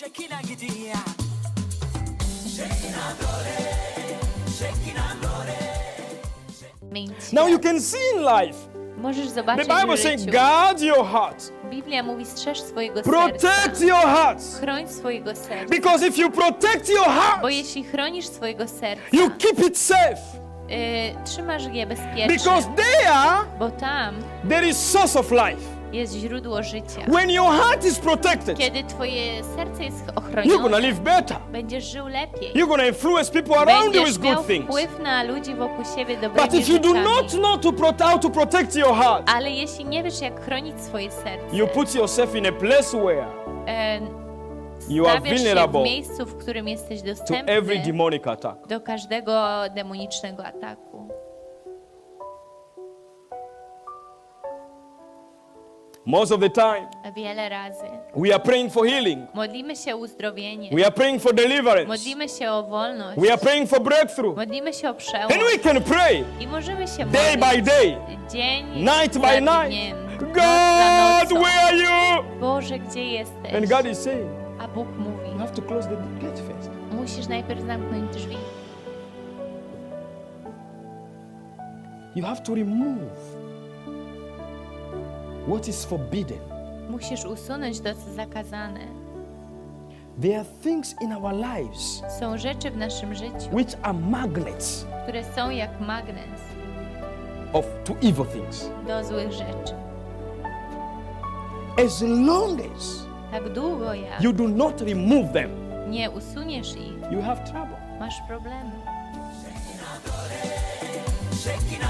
Gidiyor Mieć. Now you can see in life. Możesz The zobaczyć Bible w says, guard your heart, Biblia mówi strzeż swojego protect serca. your heart. Chroń swojego serca. Because if you protect your heart, Bo jeśli chronisz swojego serca, you keep it safe. y, trzymasz je bezpiecznie. Because there, Bo tam there is source of life. Jest źródło życia. When your heart is protected, Kiedy twoje serce jest you're gonna ochronione, live better. będziesz żył lepiej. You're gonna influence people around you Będziesz with miał good things. wpływ na ludzi wokół siebie But dobrymi if you do rzeczami. not know to prot- how to protect your heart, Ale jeśli nie wiesz, jak chronić swoje serce, you put yourself in a place where e, you are stawiasz się w vulnerable miejscu, w którym jesteś to dostępny every demonic attack. do każdego demonicznego ataku. Most of the time, Wiele razy. we are praying for healing. Modlimy się o uzdrowienie. We are praying for deliverance. Modlimy się o wolność. We are praying for breakthrough. Modlimy się o przełom. And we can pray I możemy się day modlić by day, dzień night by night. dniem, God, where are you? Boże, gdzie jesteś? And God is saying, A Bóg you mówi, have to close the gate first. musisz najpierw zamknąć drzwi. You have to remove what is forbidden. Musisz usunąć to, co zakazane. There are things in our lives Są rzeczy w naszym życiu, which are magnets które są jak magnes of to evil things. do złych rzeczy. As long as Tak długo jak you do not remove them, nie usuniesz ich, you have trouble. masz problemy. Shekina